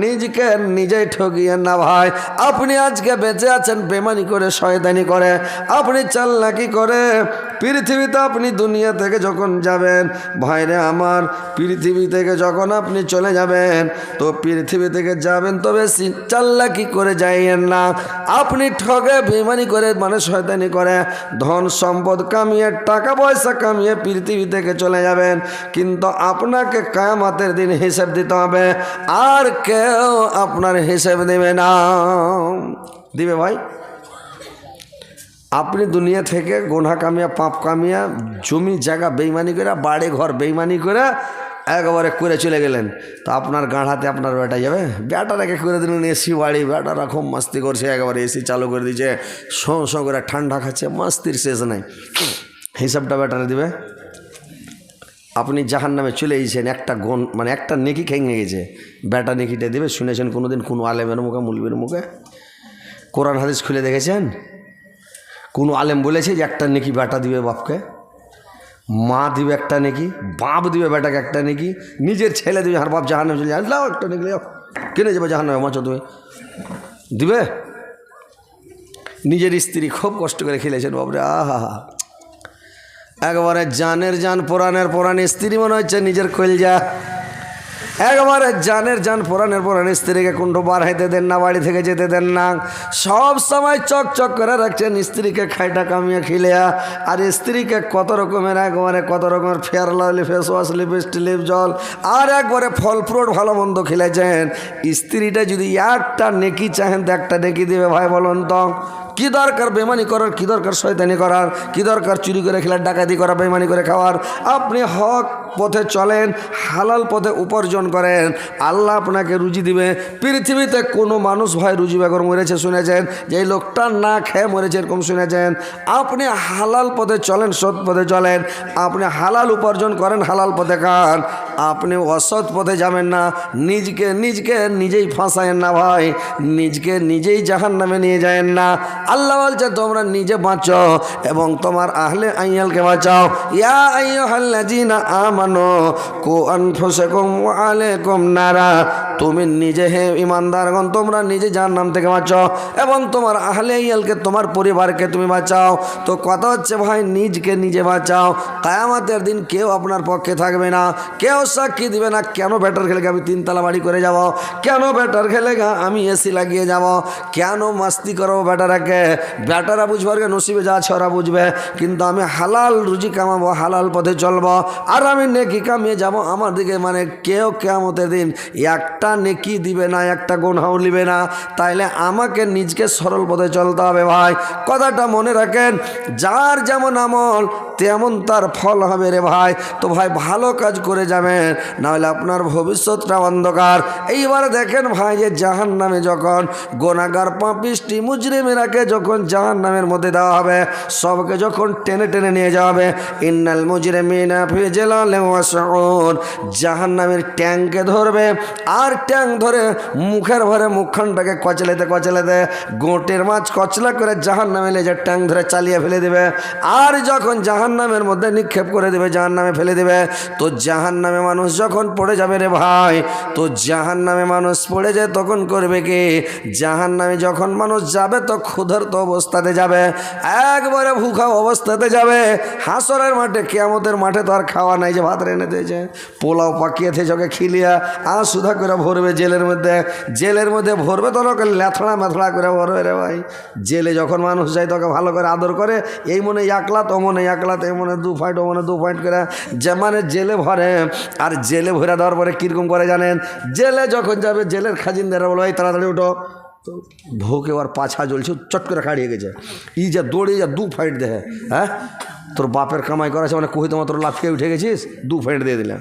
নিজকে নিজেই ঠকিয়েন না ভাই। আপনি আজকে বেঁচে আছেন, বেমানি করে, শয়তানি করে। আপনি চাল্লাকি করে পৃথিবীতে আপনি দুনিয়া থেকে যখন যাবেন, ভাইরে আমার, পৃথিবী থেকে যখন আপনি চলে যাবেন, তো পৃথিবী থেকে যাবেন তবে চাল্লা কি করে যাইয়েন না। আপনি ঠগে বেমানি করে মানে শয়তানি করে, ধন সম্পদ কামিয়ে, টাকা পয়সা কামিয়ে পৃথিবী থেকে চলে যাবেন। কিন্তু আপনাকে কায়ামাতের দিন হিসেব দিতে হবে, আর কেউ আপনার হিসেব দেবে না। দিবে ভাই? আপনি দুনিয়া থেকে গোনা কামিয়া, পাপ কামিয়া, জমি, জায়গা বেইমানি করে বাড়ি, ঘর বেইমানি করে একবারে করে চলে গেলেন। তো আপনার গাঁড়াতে আপনার বেটা যাবে? বেটারাকে করে দিলেন এসি বাড়ি, বেটারা খুব মাস্তি করছে, একবারে এসি চালু করে দিয়েছে, শো শো করে ঠান্ডা খাচ্ছে, মাস্তির শেষ নাই। হিসাবটা বেটারে দিবে। আপনি জাহান নামে চলে গেছেন একটা গন মানে একটা নেকি খেঙে গেছে। বেটা নেকিটা দেবে, শুনেছেন কোনো দিন কোনো আলেমের মুখে মুলবির মুখে? কোরআন হাদিস খুলে দেখেছেন? কোনো আলেম বলেছে যে একটা নেকি বেটা দিবে বাপকে, মা দিবে একটা নেকি, বাপ দিবে বেটাকে একটা নেকি, নিজের ছেলে দিবে, আর বাপ জাহান্নামে চলে লাও একটা নেকি কিনে যাবে জাহান্নামে মাছ তুমি। দিবে? নিজের স্ত্রী খুব কষ্ট করে খেলেছেন বাবরে আহা। একবারে জানের জান পোড়ানের পোড়ান স্ত্রী মনে হচ্ছে নিজের কলজা। একবারে জানের জান পোড়ানের পোড়ান স্ত্রীকে কুণ্ঠ বার হাইতে দেন না, বাড়ি থেকে যেতে দেন না। সব সময় চক চক করে রাখছেন স্ত্রীকে খাইটা কামিয়ে খিলেয়া। আর স্ত্রীকে কত রকমের একবারে কত রকমের fair lovely face wash lipstick lip জল, আর একবারে ফল ফ্রুট ভালো মন্দ খেলেছেন স্ত্রীটা যদি একটা নেকি চাহেন তো একটা নেকি দিবে, ভাই বলুন তো। কি দরকার বেমানি করার, কি দরকার শয়তানি করার? কি দরকার চুরি করে খেলার ডাকাতি করা, বেমানি করে খাওয়ার? আপনি হক পথে চলেন, হালাল পথে উপার্জন করেন। আল্লাহ আপনাকে রুজি দিবে। পৃথিবীতে কোনো মানুষ ভাই রুজি বেগর মরেছে, শুনেছেন? যে লোকটা না খেয়ে মরেছে, এরকম শুনেছেন? আপনি হালাল পথে চলেন, সৎ পথে চলেন। আপনি হালাল উপার্জন করেন, হালাল পথে খান। আপনি অসৎ পথে যাবেন না। নিজকে নিজকে নিজেই ফাঁসায়েন না ভাই। নিজকে নিজেই জাহান নামে নিয়ে যায়েন না। আল্লাহ বলছে, তোমরা নিজে বাঁচো এবং তোমার আহলে আইয়ালকে বাঁচাও। ইয়া আইয়ুহাল্লাযীনা আমানু, কু আনফুসাকুম ওয়া আলাইকুম নারা তুমি নিজে হে ইমানদারগণ, তোমরা নিজে জাহান্নাম থেকে বাঁচাও এবং তোমার আহলে ইয়ালকে তোমার পরিবারকে তুমি বাঁচাও। তো কথা হচ্ছে ভাই, নিজকে নিজে বাঁচাও। কায়ামাতের দিন কেউ আপনার পক্ষে থাকবে না, কেউ সাক্ষী দিবে না, কেন ব্যাটার খেলে আমি তিনতলা বাড়ি করে যাব? কেন ব্যাটার খেলে আমি এসি লাগিয়ে যাব? কেন মাস্তি করব ব্যাটারাকে? ব্যাটারা বুঝবার নসিবে যা ওরা বুঝবে। কিন্তু আমি হালাল রুজি কামাবো, হালাল পথে চলবো। আর আমি নেকি কামিয়ে যাব? আমার দিকে মানে কেউ কেমতের দিন একটা নেকি দিবে না, একটা গোনাও নিবে না। তাইলে আমাকে নিজকে সরল পথে চলতে হবে ভাই। কথাটা মনে রাখেন, যার যেমন আমল, তেমন তার ফল হবে রে ভাই। তো ভাই, ভালো কাজ করে যাবেন, নাহলে আপনার ভবিষ্যৎটা অন্ধকার। এইবার দেখেন ভাই যে জাহান নামে যখন গোনাগার পাপিষ্টি মুজরিমেরাকে যখন জাহান নামের মধ্যে দেওয়া হবে, সবকে যখন টেনে টেনে নিয়ে যাওয়া হবে, ইন্নাল মুজরিমিনা ফি জালালে ওয়াসউন। জাহান নামের ট্যাঙ্কে ধরবে, আর ট্যাঙ্ক ধরে মুখের ভরে মুখখানটাকে কচলাতে কচলাতে গোটের মাছ কচলা করে জাহান নামে লেজের ট্যাঙ্ক ধরে চালিয়ে ফেলে দেবে। আর যখন জাহান নামের মধ্যে নিক্ষেপ করে দেবে জাহান নামে ফেলে দেবে, তো জাহান নামে মানুষ যখন পড়ে যাবে রে ভাই, তো জাহান নামে মানুষ পড়ে যায় তখন করবে কি? জাহান নামে যখন মানুষ যাবে, তো ক্ষুধার্ত অবস্থাতে যাবে, একবারে ভুখা অবস্থাতে যাবে। হাসরের মাঠে, কেয়ামতের মাঠে তো আর খাওয়া নাই যে ভাত রেনে দিয়েছে, পোলাও পাকিয়ে থেকে খিলিয়া আর সুধা করে ভরবে জেলের মধ্যে। জেলের মধ্যে ভরবে তো ওকে ল্যাথড়া ম্যাথড়া করে ভরবে রে ভাই। জেলে যখন মানুষ যায় তোকে ভালো করে আদর করে, এই মনে একলা তো মনে একলা তো মনে দু পয়েন্ট ও মনে দু পয়েন্ট করে। যে মানে জেলে ভরে, আর জেলে ভরে দেওয়ার পরে কীরকম করে জানেন? জেলে যখন যাবে, জেলের খাজিনদারা বলো, এই, তাড়াতাড়ি উঠো। তো ভোকে এবার পাছা জ্বলছে, চট করে খাড়িয়ে গেছে। ই যা দৌড়ে যা দু ফাইট দেহে হ্যাঁ? তোর বাপের কামাই করেছে মানে কহিতে মাত্র লাফিয়ে উঠে গেছিস? দু ফাইট দিয়ে দিলাম।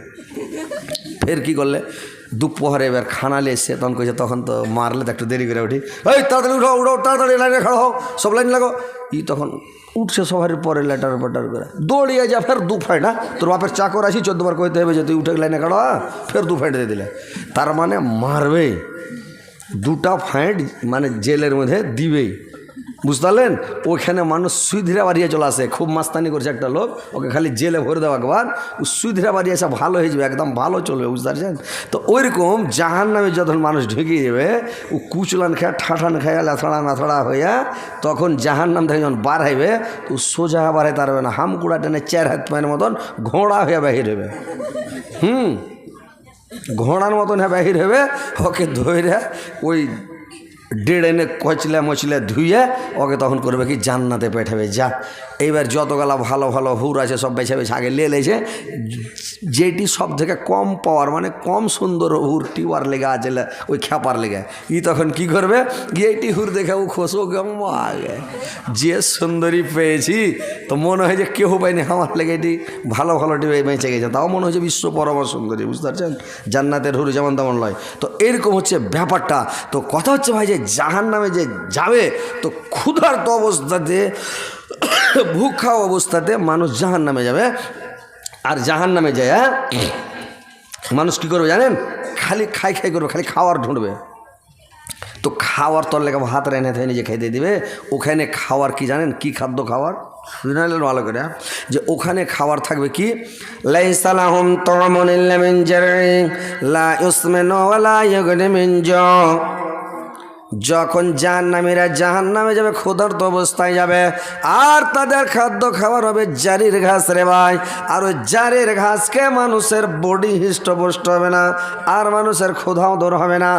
ফের কি করলে? দুপুরে এবার খানালে এসছে তখন কইছে, তখন তো মারলে তো একটু দেরি করে উঠি। এই, তাড়াতাড়ি উঠো উঠো, তাড়াতাড়ি লাইনে খাড়া হও, সব লাইন লাগো। ই তখন উঠছে সবার পরে লেটার পেটার করে। দৌড়িয়ে যা, ফের দু ফাইট হ্যাঁ? তোর বাপের চাকর আসি চোদ্দবার কইতে হবে যে তুই উঠে লাইনে খাড়া হ্যাঁ? ফের দু ফাইট দিয়ে দিলে। তার মানে মারবে, দুটা ফাইট মানে জেলের মধ্যে দিবেই। বুঝতে পারলেন ওইখানে মানুষ সুইধিরা বাড়িয়ে চলে আসে। খুব মাস্তানি করছে একটা লোক। ওকে খালি জেলে ভরে দেওয়া একবার। ও সুইধিরা বাড়িয়ে এসে ভালো হয়ে যাবে, একদম ভালো চলবে বুঝতে পারছেন তো ওইরকম জাহান নামে যখন মানুষ ঢুকে যাবে ও কুচলান খায়, ঠাঠান খায়, লাথড়া নাথড়া হইয়া তখন জাহান নাম থেকে যখন বার হইবে, তো সোজা বার হইতে পারবে না। হামকুড়া টেনে চার হাত পায়ের মতন ঘোড়া হয়ে বাহির হবে হুম? ঘোড়ার মতন হ্যাঁ বাহির হবে ওকে ধরে ওই ডেড় এনে কচলে মচলে ধুয়ে ওকে তখন করবে কি জান্নাতে পেঠাবে যা এইবার যতগুলা ভালো ভালো হুর আছে, সব বেছে বেছে আগে লে লেছে যেটি সব থেকে কম পাওয়ার মানে কম সুন্দর হুর টিওয়ার লেগে আছে ওই খ্যাপার লেগে। ই তখন কি করবে? এইটি হুর দেখে ও খোসো কেমন আগে। যে সুন্দরী পেয়েছি, তো মনে হয় যে কেউ পাইনি আমার লেগে এটি ভালো ভালো টিভি বেঁচে গেছে। তাও মনে হচ্ছে বিশ্ব পরম সুন্দরী, বুঝতে পারছেন? জান্নাতের হুর যেমন তেমন নয়। তো এরকম হচ্ছে ব্যাপারটা। তো কথা হচ্ছে ভাই যে জাহান নামে যে যাবে, তো ক্ষুধার্ত অবস্থাতে ভুখা অবস্থাতে মানুষ জাহান নামে যাবে। আর জাহান নামে যায়? মানুষ কী করবে জানেন? খালি খাই খাই করবে, খালি খাওয়ার ঢুঁড়বে। তো খাওয়ার তোর লেগে ভাত রেনে থেকে নিজে খাইতে দিবে। ওখানে খাওয়ার কি জানেন? কি খাদ্য খাওয়ার? নিলেন ভালো করে? যে ওখানে খাবার থাকবে কি? লাইসালাহুম তামুন মিন লা ইউসমিনু ওয়া লা ইউগনি মিন জু' যখন জাহান্নামীরা জাহান নামে যাবে, ক্ষুধার্ত অবস্থায় যাবে, আর তাদের খাদ্য খাবার হবে জারির ঘাস রে ভাই। আর ওই জারির ঘাসকে মানুষের বডি হৃষ্টপুষ্ট হবে না, আর মানুষের ক্ষুধাও দূর হবে না,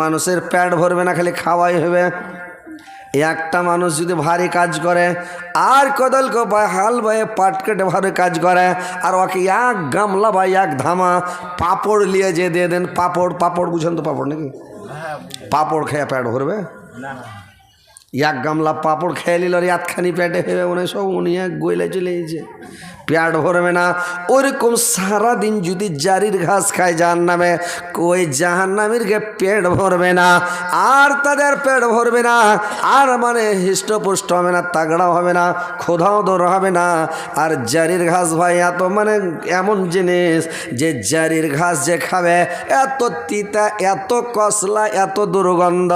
মানুষের পেট ভরবে না, খালি খাওয়াই হবে। একটা মানুষ যদি ভারী কাজ করে, আর কদল পায় হাল বয়ে পাট কেটে ভারী কাজ করে, আর ওকে এক গামলা বা এক ধামা পাপড় নিয়ে যে দিয়ে দেন, পাপড় পাপড় বুঝেন তো পাপড় নাকি? পাপড় খেয়ে প্যাট ভরবে? এক গামলা পাপড় খেয়ে নিল আর এতখানি প্যাটে ফেবে মনে সব উনি এক গইলে চলে গেছে। পেট ভরবে না। ওরকম সারাদিন যদি জারির ঘাস খায় জাহান নামে ওই জাহান নামেরকে পেট ভরবে না? আর তাদের পেট ভরবে না। আর মানে হৃষ্টপুষ্ট হবে না তাগড়া হবে না, খোদাও দর হবে না। আর জারির ঘাস ভাই, এত মানে এমন জিনিস যে জারির ঘাস যে খাবে, এত তিতা, এত কসলা, এত দুর্গন্ধ।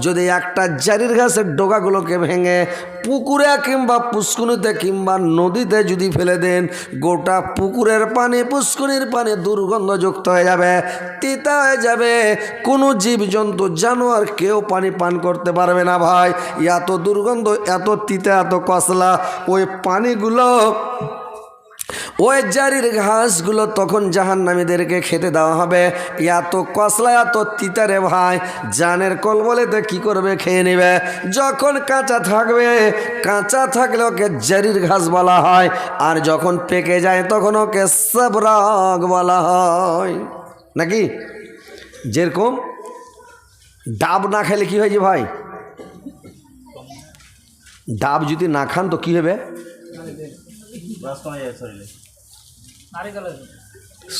যদি একটা জারির ঘাসের ডোকাগুলোকে ভেঙে পুকুরে কিংবা পুষ্কুনিতে কিংবা নদীতে যদি ফেলে দেন গোটা পুকুরের পানি পুষ্কুনির পানি দুর্গন্ধযুক্ত হয়ে যাবে, তিতা হয়ে যাবে। কোনো জীবজন্তু, জানোয়ার কেউ পানি পান করতে পারবে না ভাই। এত দুর্গন্ধ, এত তিতা, এত কসলা, ওই পানিগুলো ওই জারির ঘাসগুলো তখন জাহান নামীদেরকে খেতে দেওয়া হবে। এত কসলা এত তিতারে ভাই, জানের কল বলে তো কী করবে খেয়ে নেবে। যখন কাঁচা থাকবে, কাঁচা থাকলে ওকে জারির ঘাস বলা হয়, আর যখন পেকে যায় তখন ওকে সবরাগ বলা হয়। নাকি? যেরকম ডাব না খেলে কি হয়েছে ভাই? ডাব যদি না খান তো কি হবে?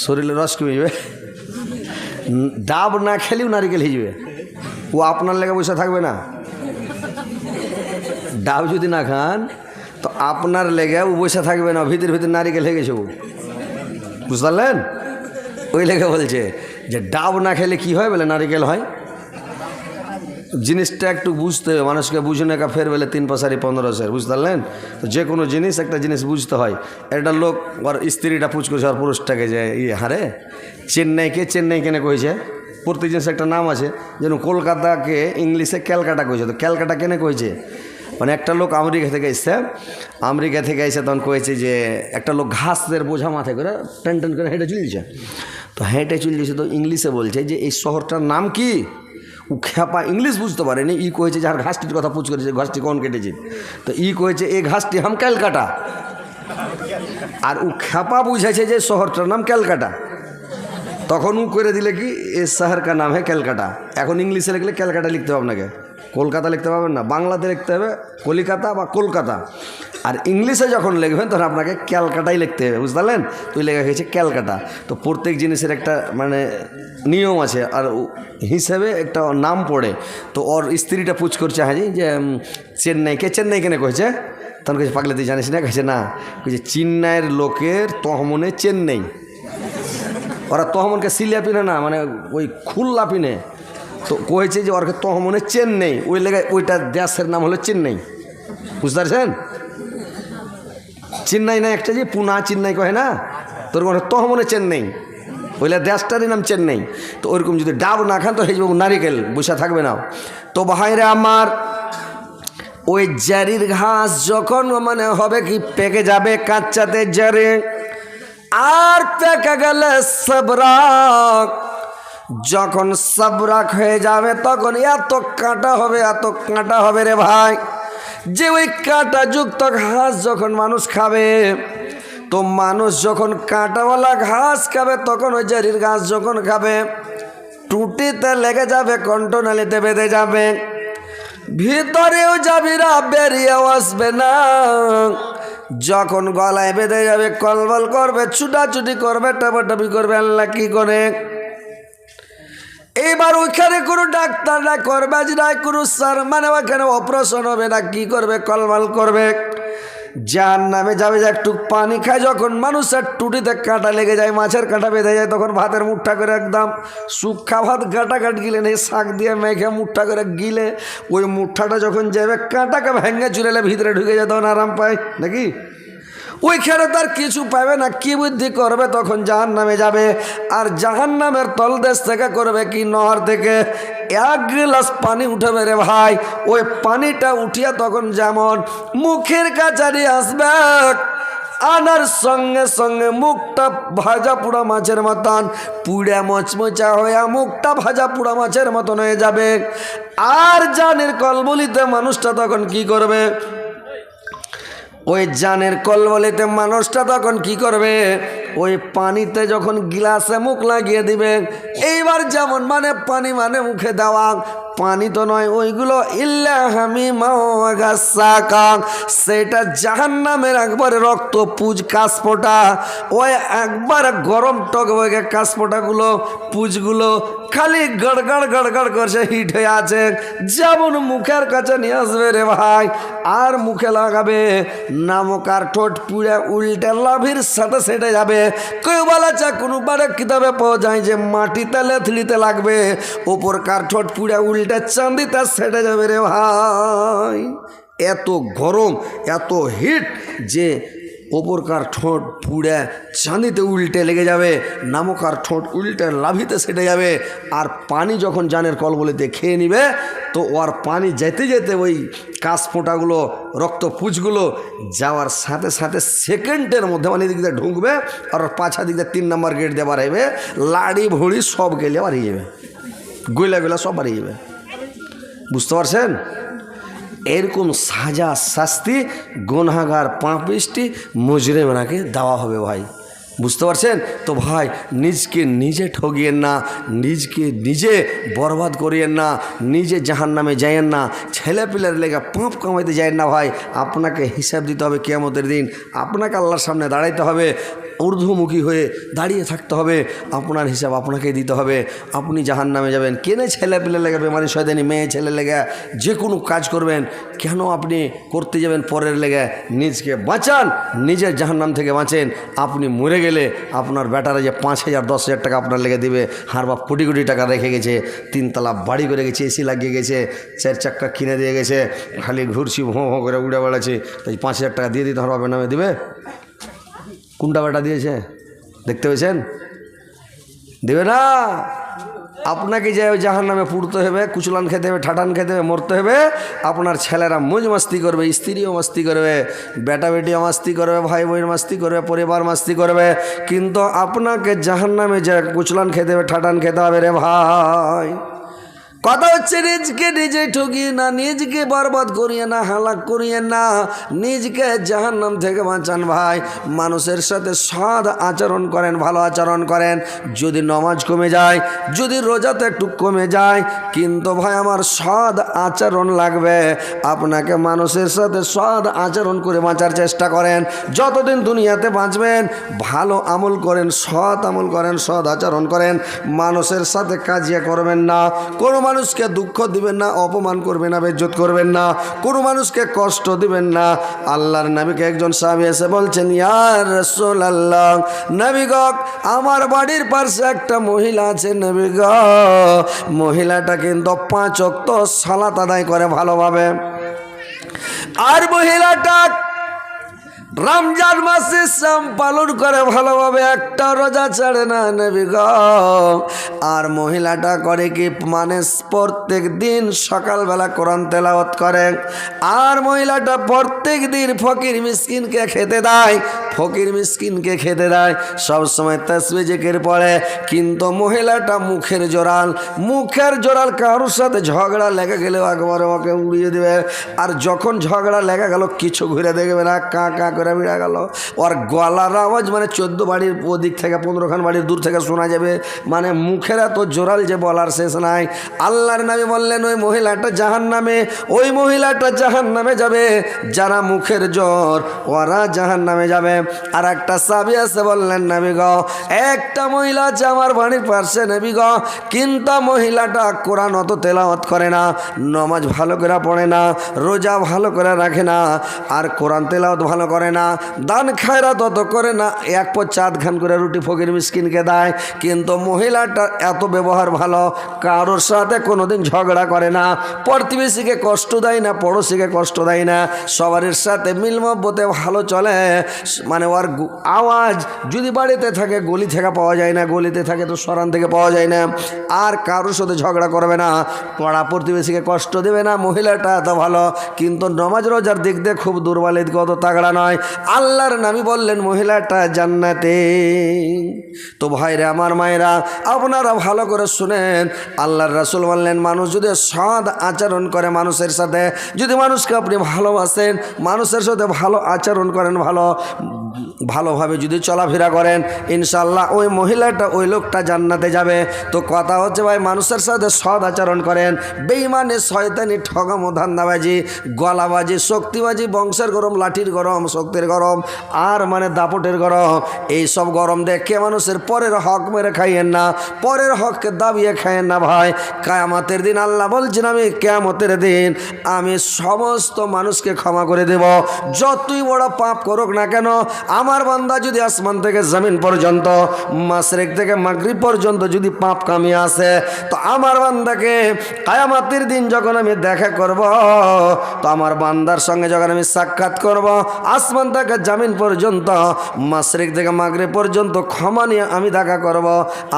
শরীরে রস কমে যাবে ডাব না খেলেও নারিকেল হয়ে যাবে ও আপনার লেগে বসে থাকবে না। ডাব যদি না খান, তো আপনার লেগে ও বসে থাকবে না, ভিতর ভিতর নারিকেল হয়ে গেছে ও। বুঝতে পারলেন? ওই লেগে বলছে যে, ডাব না খেলে কি হয় বলে নারিকেল হয়? জিনিসটা একটু বুঝতে হবে। মানুষকে বুঝে কা ফের বেলে তিন পয়সারি পনেরো সের বুঝতে পারলেন? তো যে কোনো জিনিস একটা জিনিস বুঝতে হয়। একটা লোক ওর স্ত্রীটা পুচ করছে আর পুরুষটাকে যে ইয়ে হারে? চেন্নাইকে চেন্নাই কেনে কইছে? প্রতি জিনিস একটা নাম আছে। যেন কলকাতাকে ইংলিশে ক্যালকাটা কইছে। তো ক্যালকাটা কেনে কইছে? মানে একটা লোক আমেরিকা থেকে এসছে। আমেরিকা থেকে এসে তখন কয়েছে যে একটা লোক ঘাসের বোঝা মাথায় করে টেন টেন করে হেঁটে চলছে তো হেঁটে চলছে তো ইংলিশে বলছে যে এই শহরটার নাম কি? ও খেপা ইংলিশ বুঝতে পারেনি। ই কয়েছে যার ঘাসটির কথা পুছ করেছে, ঘাসটি কোন কেটেছে? তো ই কয়েছে এই ঘাসটি হাম ক্যালকাটা। আর ও খেপা বুঝেছে যে শহরটার নাম ক্যালকাটা। তখন ও করে দিলে কি, এ শহর কা নাম হ্যাঁ ক্যালকাটা। এখন ইংলিশে লিখলে ক্যালকাটা লিখতে হবে আপনাকে। কলকাতা লিখতে পারবেন না, বাংলাতে লিখতে হবে কলিকাতা বা কলকাতা। আর ইংলিশে যখন লিখবেন তখন আপনাকে ক্যালকাটাই লিখতে হবে বুঝতে পারলেন? তুই লেখা হয়েছে ক্যালকাটা। তো প্রত্যেক জিনিসের একটা মানে নিয়ম আছে আর হিসেবে একটা নাম পড়ে। তো ওর স্ত্রীটা পুছ করছে হাজি যে উম, চেন্নাইকে চেন্নাই কেনে কয়েছে তখন কেছে পাগলে তুই জানিস না? কেছে না। কইছে চেন্নাইয়ের লোকের তহমনে চেন্নাই। ওরা তহমনকে সিলিয়া পিনে না মানে ওই খুল্লা পিনে। তো কয়েছে যে ওরকে তহমনে চেন্নাই। ওই লেগে ওইটা দেশের নাম হলো চেন্নাই। বুঝতে পারছেন? চেন্নাই না একটা যে পুনা চেন্নাই কহে না? তোর মনে তহ মনে চেন্নাই। ওইলে দেশটারই নাম চেন্নাই। তো ওরকম যদি ডাব না খান তো হেজবাবু নারিকেল, বসে থাকবে না। তো ভাইরে আমার, ওই জারির ঘাস যখন মানে হবে কি, পেকে যাবে কাচ্চাতে জারে। আর পেকে গেলে সবরাক। যখন সবরাক হয়ে যাবে, তখন এত কাঁটা হবে, এত কাঁটা হবে রে ভাই। যে ওই কাঁটা যুক্ত ঘাস যখন মানুষ খাবে, তো মানুষ যখন কাঁটাওয়ালা ঘাস খাবে, তখন ওই জারির ঘাস যখন খাবে, টুটিতে লেগে যাবে, কণ্ঠনালীতে বেঁধে যাবে। ভিতরেও যাবি না, বেরিয়েও আসবে না। যখন গলায় বেঁধে যাবে, কলবল করবে, ছুটাছুটি করবে, টাপাটাপি করবে, আল্লাহ কি করে? এইবার ওইখানে কোনো ডাক্তার না করবে না কোনো সার মানে ওখানে অপারেশন হবে না, কি করবে, কলবল করবে। যার নামে যাবে যে একটু পানি খায়, যখন মানুষের টুটিতে কাঁটা লেগে যায়, মাছের কাঁটা বেঁধে যায়, তখন ভাতের মুঠটা করে একদম সুখা ভাত কাটা কাট গিলে নেই শাক দিয়ে মেঘে মুঠটা করে গিলে, ওই মুঠাটা যখন যাবে, কাঁটাকে ভেঙে চুলেলে ভিতরে ঢুকে যায়, তখন আরাম পায়, নাকি? ওইখানে তার কিছু পাবে না, কি বুদ্ধি করবে তখন জাহান নামে যাবে। আর জাহান নামের তলদেশ থেকে করবে কি? নহর থেকে এক গ্লাস পানি উঠাবে রে ভাই। ওই পানিটা উঠিয়া তখন যেমন মুখের কাছারি আসবে, আনার সঙ্গে সঙ্গে মুখটা ভাজা পুড়া মাছের মতন, পুড়ে মচমচা হয়ে মুখটা ভাজা পুড়া মাছের মতন হয়ে যাবে। আর জানের কলবলিতে মানুষটা তখন কি করবে? ওই জানের কলবলিতে মানুষটা তখন কি করবে? ওই পানিতে যখন গিলাসে মুখ লাগিয়ে দিবে, এইবার যেমন মানে পানি মানে মুখে দেওয়া, পানি তো নয়, ওইগুলো সেটা জাহান নামের একবারে রক্ত পুজ কাশপোটা ওই একবার গরম টক বগে কাশপোটাগুলো পুজগুলো খালি গড়গড় গড়গড় করছে, হিট হয়ে আছে। যেমন মুখের কাছে নিয়ে আসবে রে ভাই, আর মুখে লাগাবে, নামক আর ঠোঁট পুড়ে উল্টে লাভির সাথে সেটে যাবে। কেউ বলা চা কোনো বারে কিতাবে পাওয়া যায় যে মাটিতে লেথলিতে লাগবে, ওপর কার ঠোঁট পুড়ে উল্টে চান্দিতে সেটে যাবে রে ভাই। এত গরম, এত হিট যে ওপরকার ঠোঁট পুড়ে চাঁদিতে উল্টে লেগে যাবে, নামকার ঠোঁট উল্টে লাভিতে সেটে যাবে, আর পানি যখন জানের কলবলিতে খেয়ে নিবে, তো ওর পানি যেতে যেতে ওই কাশ ফোঁটাগুলো রক্ত পুজগুলো যাওয়ার সাথে সাথে সেকেন্ডের মধ্যে মানে দিক দিয়ে ঢুকবে, আর ওর পাছা দিক দিয়ে তিন নম্বর গেট দিয়ে বাড়াইবে, লাড়ি ভুড়ি সব গেলে বাড়িয়ে যাবে। গইলা গইলা সব বাড়িয়ে যাবে। বুঝতে পারছেন? এরকম সাজা শাস্তি গুনাগার পাঁপিসটি মুজরেমরাকে দেওয়া হবে ভাই। বুঝতে পারছেন? তো ভাই, নিজকে নিজে ঠগিয়েন না, নিজকে নিজে বরবাদ করিয়েন না, নিজে জাহান নামে যাইয়েন না ছেলে লেগে পাঁপ কামাইতে যায়েন না ভাই। আপনাকে হিসাব দিতে হবে কেয়ামতের দিন। আপনাকে আল্লাহর সামনে দাঁড়াইতে হবে। ঊর্ধ্বমুখী হয়ে দাঁড়িয়ে থাকতে হবে। আপনার হিসাব আপনাকে দিতে হবে। আপনি জাহান নামে যাবেন। কেনে ছেলে পেলে লেগে বেমারি শয়দানি মেয়ে, ছেলে লেগে যে কোনো কাজ করবেন। কেন আপনি করতে যাবেন পরের লেগে? নিজকে বাঁচান, নিজের জাহান নাম থেকে বাঁচেন। আপনি মরে গেলে আপনার বেটারা যে পাঁচ হাজার, দশ হাজার টাকা আপনার লেগে দিবে। হার বা কোটি কোটি টাকা রেখে গেছে। তিনতলা বাড়ি করে গেছে, এসি লাগিয়ে গেছে, চার চাক্কা কিনে দিয়ে গেছে। খালি ঘুরছি ভোঁ ভোঁ করে উড়ে বেড়াচ্ছি। তাই পাঁচ হাজার টাকা দিয়ে দিতে বাপের নামে দিবে? কোনটা বেটা দিয়েছে? দেখতে পেয়েছেন? দেবে না? আপনাকে যে জাহান নামে পুড়তে হবে, কুচলান খেতে হবে, ঠাটান খেতে হবে, মরতে হবে, আপনার ছেলেরা মজ মাস্তি করবে, স্ত্রীও মাস্তি করবে, বেটা বেটিও মাস্তি করবে, ভাই বোন মাস্তি করবে, পরিবার মাস্তি করবে, কিন্তু আপনাকে জাহান নামে যে কুচলান খেতে হবে, ঠাটান খেতে হবে রে ভাই। কথা হচ্ছে, নিজকে নিজে ঠকিয়ে না, নিজকে বরবাদ করিয়ে না, হালাক করিয়ে না, নিজকে জাহান নাম থেকে বাঁচান ভাই। মানুষের সাথে সৎ আচরণ করেন, ভালো আচরণ করেন। যদি নমাজ কমে যায়, যদি রোজাতে একটু কমে যায়, কিন্তু ভাই আমার সৎ আচরণ লাগবে। আপনাকে মানুষের সাথে সৎ আচরণ করে বাঁচার চেষ্টা করেন। যতদিন দুনিয়াতে বাঁচবেন, ভালো আমল করেন, সৎ আমল করেন, সৎ আচরণ করেন। মানুষের সাথে কাজিয়া করবেন না। কোনো মানুষকে দুঃখ দিবেন না, অপমান করবেন না, বেজ্জত করবেন না, কোনো মানুষকে কষ্ট দিবেন না। আল্লাহর নবীকে একজন স্বামী এসে বলছেন ইয়ার রসুল আল্লাহ নবী গক আমার বাড়ির পাশে একটা মহিলা আছে, নবী গ। মহিলাটা কিন্তু পাঁচ অক্ত সালাত আদায় করে ভালোভাবে। আর মহিলাটা রমজান মাসে শ্যাম পালন করে ভালোভাবে, একটা রোজা ছাড়ে না নেবি আর মহিলাটা করে কি মানে প্রত্যেক দিন সকালবেলা কোরআন তেলাওয়াত করে। আর মহিলাটা প্রত্যেক দিন ফকির মিসকিনকে খেতে দেয়, ফকির মিসকিনকে খেতে দেয়। সবসময় তসবি জেকের পড়ে, কিন্তু মহিলাটা মুখের জোরাল মুখের জোরাল কারোর সাথে ঝগড়া লেগে গেলে একবারে ওকে উড়িয়ে দেবে। আর যখন ঝগড়া লেগে গেল, কিছু ঘুরে দেখবে না, কা কা বেড়ে গেল। ওর গলার আওয়াজ মানে চোদ্দ বাড়ির ওদিক থেকে পনেরোখান বাড়ির দূর থেকে শোনা যাবে। মানে মুখের এত জোরাল যে বলার শেষ নাই। আল্লাহর নামে বললেন, ওই মহিলাটা জাহান নামে ওই মহিলাটা জাহান নামে যাবে। যারা মুখের জোর, ওরা জাহান নামে যাবে। আর একটা সাবি আছে বললেন, নাবি গ, একটা মহিলা আছে আমার বাড়ির পাশে, নেবি গ। কিন্তু মহিলাটা কোরআন অত তেলাওয়াত করে না, নমাজ ভালো করে পড়ে না, রোজা ভালো করে রাখে না, আর কোরআন তেলাওয়াত ভালো করে না দান খায়রা তত করে না, এক পর চাঁদ খান করে রুটি ফকির মিসকিনকে দেয়। কিন্তু মহিলাটার এত ব্যবহার ভালো, কারোর সাথে কোনোদিন ঝগড়া করে না। প্রতিবেশীকে কষ্ট দেয় না, পড়োশিকে কষ্ট দেয় না। সবার সাথে মিলমব্বতে ভালো চলে। মানে ওর আওয়াজ যদি বাড়িতে থাকে, গলি থেকে পাওয়া যায় না, গলিতে থাকে তো সরান থেকে পাওয়া যায় না। আর কারোর সাথে ঝগড়া করবে না। পড়া প্রতিবেশীকে কষ্ট দেবে না, মহিলাটা এত ভালো। কিন্তু নমাজ রোজার দিক দিয়ে খুব দুর্বল, এদিকে অত তাগড়া নয়। আল্লাহর নামি বললেন, মহিলাটা জান্নাতে। তো ভাইরে আমার মায়েরা, আপনারা ভালো করে শুনেন। আল্লাহর রাসুল বললেন, মানুষ যদি সৎ আচরণ করে মানুষের সাথে, যদি মানুষকে আপনি ভালোবাসেন, মানুষের সাথে ভালো আচরণ করেন ভালো ভালোভাবে যদি চলাফেরা করেন ইনশাল্লাহ ওই মহিলাটা, ওই লোকটা জান্নাতে যাবে। তো কথা হচ্ছে ভাই, মানুষের সাথে সৎ আচরণ করেন। বেইমানে শয়তানি ঠগামো ধান্দাবাজি, গলাবাজি, শক্তিবাজি, বংশের গরম, লাঠির গরম, শক্তির গরম, আর মানে দাপটের গরম। এই সব গরম দেখে মানুষের পরের হক মেরে খাইয়েন না, পরের হককে দাবিয়ে খাইয়েন না ভাই। কায়ামতের দিন আল্লাহ বলছেন, আমি কেয়ামতের দিন আমি সমস্ত মানুষকে ক্ষমা করে দেব। যতই বড় পাপ করুক না কেন আমার বান্দা যদি আসমান থেকে জমিন পর্যন্ত মাসরেক থেকে মাগরিব পর্যন্ত যদি পাপ কামিয়ে আসে, তো আমার বান্দাকে কায়ামাতির দিন যখন আমি দেখা করব, তো আমার বান্দার সঙ্গে যখন আমি সাক্ষাৎ করব, আসমান থেকে জামিন পর্যন্ত মাসরিক থেকে মাগরিব পর্যন্ত ক্ষমা নিয়ে আমি দেখা করব,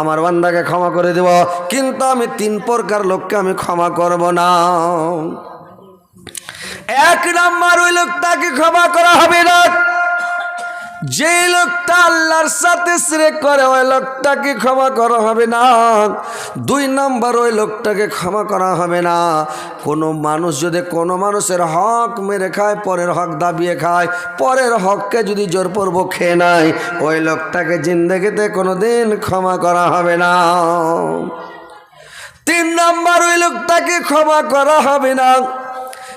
আমার বান্দাকে ক্ষমা করে দেব, কিন্তু আমি তিন প্রকার লোককে আমি ক্ষমা করব না। এক নাম্বার ওই লোকটাকে ক্ষমা করা হবে না। যে লোকটা আল্লাহর সাথে শ্রে করে, ওই লোকটাকে ক্ষমা করা হবে না। দুই নম্বর, ওই লোকটাকে ক্ষমা করা হবে না। কোনো মানুষ যদি কোনো মানুষের হক মেরে খায়, পরের হক দাবিয়ে খায়, পরের হককে যদি জোরপূর্বক খেয়ে নেয়, ওই লোকটাকে জিন্দগিতে কোনো দিন ক্ষমা করা হবে না। তিন নম্বর, ওই লোকটাকে ক্ষমা করা হবে না।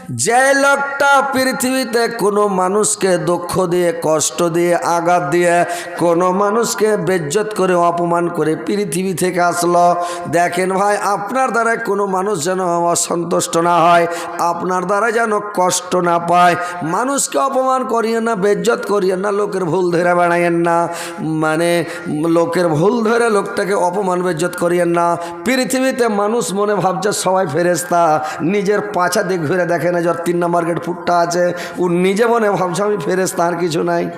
যে লোকটা পৃথিবীতে কোনো মানুষকে দুঃখ দিয়ে, কষ্ট দিয়ে, আঘাত দিয়ে, কোনো মানুষকে বেজ্জত করে, অপমান করে পৃথিবী থেকে আসলো, দেখেন ভাই, আপনার দ্বারা কোনো মানুষ যেন অসন্তুষ্ট না হয়, আপনার দ্বারা যেন কষ্ট না পায়, মানুষকে অপমান করিয়েন না, বেজ্জত করিয়েন না, লোকের ভুল ধরে বেড়াইয়েন না মানে লোকের ভুল ধরে লোকটাকে অপমান, বেজ্জত করিয়েন না। পৃথিবীতে মানুষ মনে ভাবছে সবাই ফেরেস্তা নিজের পাছা দিয়ে ঘুরে দেখে না যার তিন নম্বর গেট ফুটটা আছে। ও নিজে মনে ভাবছে, আমি ফেরেস তার কিছু নাই।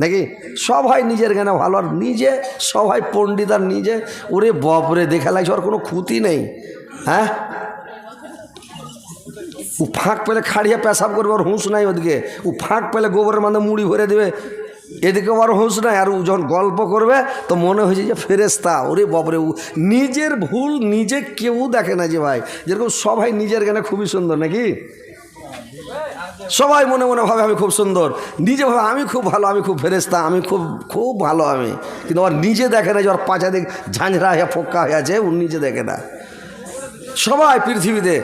নাকি? সবাই নিজের জ্ঞানে ভালো, আর নিজে, সবাই পণ্ডিত আর নিজে। ওরে বপরে দেখে লাগছে ওর কোনো ক্ষতি নেই। হ্যাঁ? ও ফাঁক পেলে খাড়িয়ে পেশাব করবে, ওর হুঁশ নাই ওদিকে। ও ফাঁক পেলে গোবরের মধ্যে মুড়ি ভরে দেবে। এদিকে ওর হুঁশ নাই, আর যখন গল্প করবে, তো মনে হয়েছে যে ফেরেস্তা ওরে বাবরে নিজের ভুল নিজে কেউ দেখে না যে ভাই। যেরকম সবাই নিজের জ্ঞানে খুবই সুন্দর, নাকি? সবাই মনে মনে ভাবে আমি খুব সুন্দর। নিজে ভাবে আমি খুব ভালো, আমি খুব ফেরেস্তা আমি খুব খুব ভালো আমি। কিন্তু ওর নিজে দেখে না যে ওর পাঁচা দিক ঝাঁঝরা হয়ে ফোক্কা হয়ে আছে, ও নিজে দেখে না। সবাই পৃথিবীতে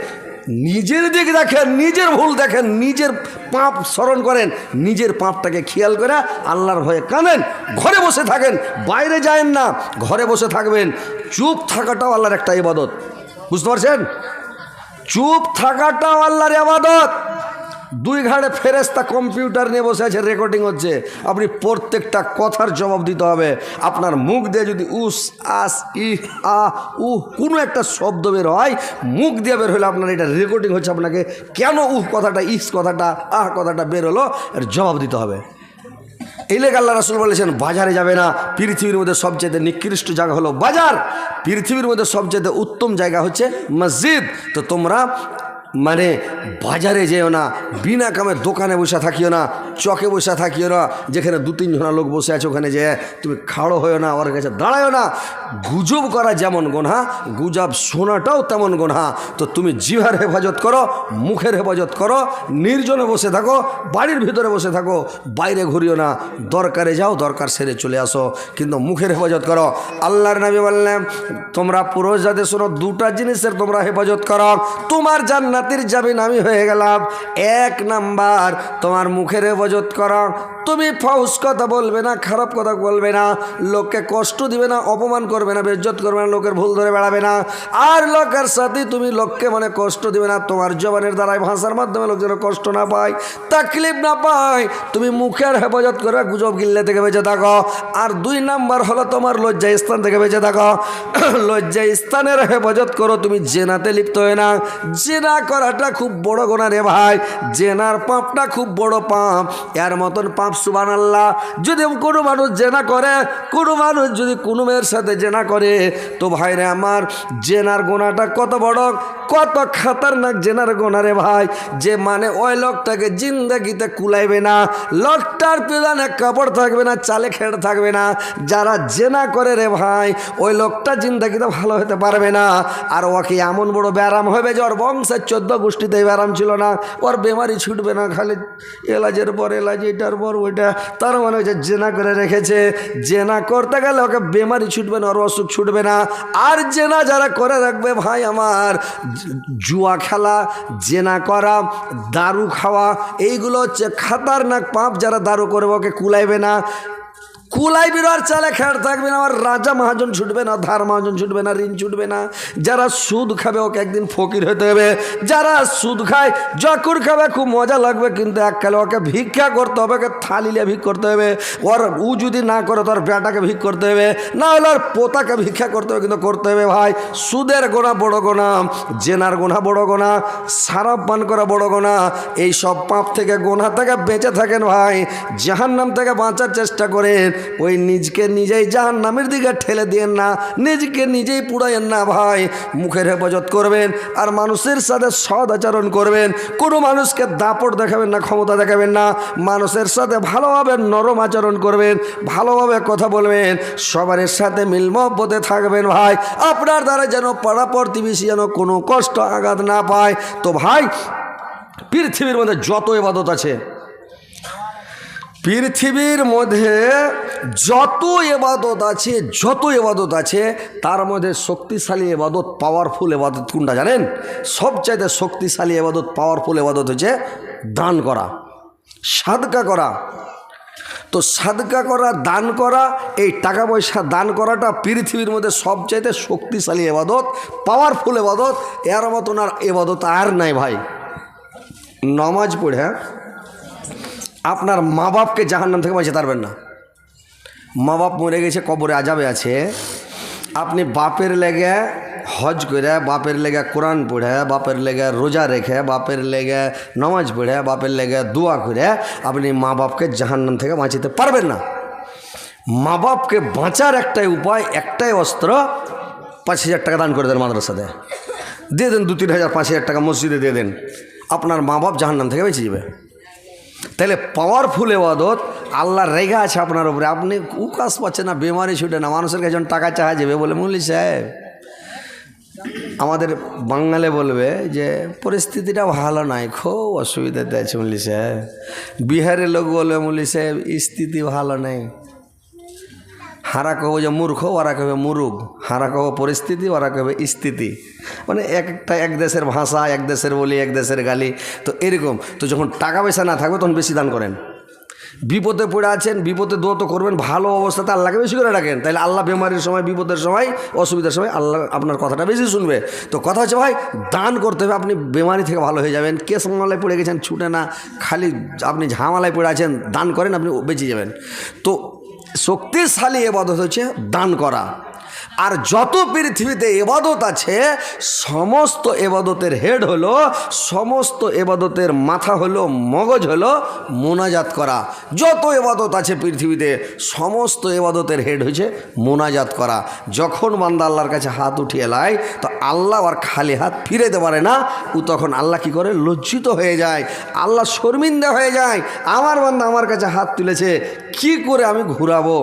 নিজের দিক দেখেন, নিজের ভুল দেখেন, নিজের পাপ স্মরণ করেন, নিজের পাপটাকে খেয়াল করে আল্লাহর ভয়ে কানেন ঘরে বসে থাকেন, বাইরে যায়েন না, ঘরে বসে থাকবেন। চুপ থাকাটাও আল্লাহর একটা ইবাদত। বুঝতে পারছেন? চুপ থাকাটাও আল্লাহর আবাদত দুই ঘাড়ে ফেরেস্তা কম্পিউটার নিয়ে বসে আছে রেকর্ডিং হচ্ছে। আপনি প্রত্যেকটা কথার জবাব দিতে হবে। আপনার মুখ দিয়ে যদি উস, আস, ই, আ, উ কোনো একটা শব্দ বের হয়, মুখ দিয়ে বের হলে আপনার এটা রেকর্ডিং হচ্ছে আপনাকে কেন উহ কথাটা, ইস কথাটা, আহ কথাটা বের হলো, এর জবাব দিতে হবে। এই লেগে আল্লাহ রাসুল বলেছেন, বাজারে যাবে না। পৃথিবীর মধ্যে সবচেয়ে নিকৃষ্ট জায়গা হলো বাজার। পৃথিবীর মধ্যে সবচেয়ে উত্তম জায়গা হচ্ছে মসজিদ। তো তোমরা মানে বাজারে যেও না, বিনা কামে দোকানে বসে থাকিও না, চকে বসে থাকিও না, যেখানে দু তিনজনা লোক বসে আছে ওখানে যে তুমি খাড়ো হয়েও না ওর কাছে দাঁড়ায়ও না। গুজব করা যেমন গোনা গুজব শোনাটাও তেমন গোনা তো তুমি জিভার হেফাজত করো, মুখের হেফাজত করো, নির্জনে বসে থাকো, বাড়ির ভিতরে বসে থাকো, বাইরে ঘুরিও না, দরকারে যাও, দরকার সেরে চলে আসো, কিন্তু মুখের হেফাজত করো। আল্লাহর নবী বললেন, তোমরা পুরুষ যাদের শোনো, দুটা জিনিসের তোমরা হেফাজত করো, তোমার জান্নাতির জামিন আমি হয়ে গেলাম। এক নাম্বার তোমার মুখের হেফাজত করো। তুমি ফাউস কথা বলবে না, খারাপ কথা বলবে না, লোককে কষ্ট দিবে না, অপমান করবে না, বেজ্জত করবে না, লোকের ভুল ধরে বেড়াবে না। আর লোকের সাথে, তুমি লোককে মানে কষ্ট দিবে না, তোমার জবানের দ্বারাই ভাষার মাধ্যমে লোক যেন কষ্ট না পায়। তাকলিফ না পায়, তুমি মুখের হেফাজত করে গুজব গিল্লে থেকে বেঁচে থাকো। আর দুই নাম্বার হলো তোমার লজ্জা স্থান থেকে বেঁচে থাকো। লজ্জা স্থানের হেফাজত করো, তুমি জেনাতে লিপ্ত হয়ে না। জেনা করাটা খুব বড় গোনা রে ভাই, জেনার পাপটা খুব বড় পাপ। এর মতন পাপ সুবান আল্লাহ যদি কোনো মানুষ জেনা করে, কোনো মানুষ যদি কোনো মেয়ের সাথে জেনা করে, তো ভাইরে আমার জেনার গোনাটা কত বড়, কত খাতারনাক জেনার গোনা রে ভাই, যে মানে ওই লোকটাকে জিন্দগিতে কুলাইবে না লোকটার পিলানে কাপড় থাকবে না, চালে খেড় থাকবে না, যারা জেনা করে রে ভাই, ওই লোকটা জিন্দগিতে ভালো হতে পারবে না, আর ওকে এমন বড় ব্যারাম হবে যে ওর বংশের চোদ্দ গোষ্ঠীতে ব্যারাম ছিল না, ওর বেমারি ছুটবে না, খালি এলাজের পর এলাজ, এটার পর ওইটা, তার মানে হচ্ছে জেনা করে রেখেছে। জেনা করতে গেলে ওকে বেমারি ছুটবে না, ওর অসুখ ছুটবে না। আর জেনা যারা করে রাখবে ভাই আমার, জুয়া খেলা, জেনা করা, দারু খাওয়া, এইগুলো হচ্ছে খাতারনাক পাপ যারা দারু করবে, ওকে কুলাইবে না। কুলাই বিরার চালে খেয়ার থাকবে না আমার রাজা মহাজন ছুটবে না, ধার মহাজন ছুটবে না, ঋণ ছুটবে না। যারা সুদ খাবে, ওকে একদিন ফকির হতে হবে। যারা সুদ খায় জকুর খাবে, খুব মজা লাগবে, কিন্তু এককালে ওকে ভিক্ষা করতে হবে, ওকে থালিলে ভিক করতে হবে। ওর উ যদি না করে তোর বেটাকে ভিক করতে হবে। না হলে ওর পোতাকে ভিক্ষা করতে হবে, কিন্তু করতে হবে ভাই, সুদের গোনা বড় গোনা, জেনার গোনা বড় গোনা সারাপ পান করা বড় গোনা। এই সব পাপ থেকে, গোনা থেকে বেঁচে থাকেন ভাই, জাহান্নাম থেকে বাঁচার চেষ্টা করেন। ওই নিজকে নিজেই জাহান নামের দিকে ঠেলে দিয়েন না, নিজকে নিজেই পুড়াইয়েন না ভাই। মুখের হেফাজত করবেন আর মানুষের সাথে সদ আচরণ করবেন। কোনো মানুষকে দাপট দেখাবেন না, ক্ষমতা দেখাবেন না। মানুষের সাথে ভালোভাবে নরম আচরণ করবেন, ভালোভাবে কথা বলবেন সবার সাথে মিল মহব্বতে থাকবেন ভাই। আপনার দ্বারা যেন পাড়া প্রতিবেশী যেন কোনো কষ্ট, আঘাত না পায়। তো ভাই, পৃথিবীর মধ্যে যত এবাদত আছে, পৃথিবীর মধ্যে যত এবাদত আছে, যত এবাদত আছে, তার মধ্যে শক্তিশালী এবাদত পাওয়ারফুল এবাদত কোনটা জানেন? সবচাইতে শক্তিশালী এবাদত পাওয়ারফুল এবাদত হচ্ছে দান করা, সাদকা করা। তো সাদকা করা, দান করা, এই টাকা পয়সা দান করাটা পৃথিবীর মধ্যে সবচাইতে শক্তিশালী এবাদত পাওয়ারফুল এবাদত, এর মতন আর এবাদত আর নাই ভাই। নমাজ পড়ে হ্যাঁ? আপনার মা বাপকে জাহান্নাম থেকে বাঁচাতে পারবেন না। মা বাপ মরে গেছে, কবরে আজাবে আছে। আপনি বাপের লেগে হজ করে, বাপের লেগে কোরআন পড়ে, বাপের লেগে রোজা রেখে, বাপের লেগে নামাজ পড়ে, বাপের লেগে দোয়া করে, আপনি মা বাপকে জাহান্নাম থেকে বাঁচাতে পারবেন না। মা বাপকে বাঁচার একটাই উপায়, একটাই অস্ত্র, পাঁচ হাজার টাকা দান করে দেন মাদ্রাসাতে। দিয়ে দেন দু তিন হাজার, পাঁচ হাজার টাকা মসজিদে দিয়ে দেন। আপনার মা বাপ জাহান্নাম থেকে বেঁচে যাবে। তাহলে পাওয়ারফুল এবাদত আল্লাহ রেগা আছে আপনার উপরে। আপনি উকাশ পাচ্ছেন না, বেমারি ছুটে না, মানুষের কাছে টাকা চাহা যাবে বলে, মুরলি সাহেব, আমাদের বাঙালে বলবে যে, পরিস্থিতিটা ভালো নাই খুব অসুবিধাতে আছে মুরলি সাহেব। বিহারের লোক বলবে, মুরলি সাহেব, স্থিতি ভালো নেই। হারা কব যে মূর্খ ওরা কবে মুরুগ। হারা কব পরিস্থিতি ওরা কবে স্থিতি। মানে একটা এক দেশের ভাষা, এক দেশের বলি, এক দেশের গালি। তো এরকম। তো যখন টাকা পয়সা না থাকবে, তখন বেশি দান করেন। বিপদে পড়ে আছেন, বিপদে দোয়া তো করবেন, ভালো অবস্থাতে আল্লাহকে বেশি করে রাখেন তাহলে আল্লাহ বেমারির সময়, বিপদের সময়, অসুবিধার সময় আল্লাহ আপনার কথাটা বেশি শুনবে। তো কথা হচ্ছে, ভাই, দান করতে হবে, আপনি বেমারি থেকে ভালো হয়ে যাবেন। কেস মামলায় পড়ে গেছেন, ছুটে না। খালি আপনি ঝামালায় পড়ে আছেন, দান করেন, আপনি বেঁচে যাবেন। তো শক্তিশালী এবাদত হচ্ছে দান করা। আর যত পৃথিবীতে এবাদত আছে, সমস্ত এবাদতের হেড হলো, সমস্ত এবাদতের মাথা হলো, মগজ হলো মোনাজাত করা। যত এবাদত আছে পৃথিবীতে, সমস্ত এবাদতের হেড হয়েছে মোনাজাত করা। যখন বান্দা আল্লাহর কাছে হাত উঠিয়ে লায় তো আল্লাহ আর খালি হাত ফিরে দিতে পারে না। ও তখন আল্লাহ কি করে? লজ্জিত হয়ে যায়। আল্লাহ শর্মিন্দা হয়ে যায়। আমার বান্দা আমার কাছে হাত তুলেছে, কি করে আমি ঘুরাবো?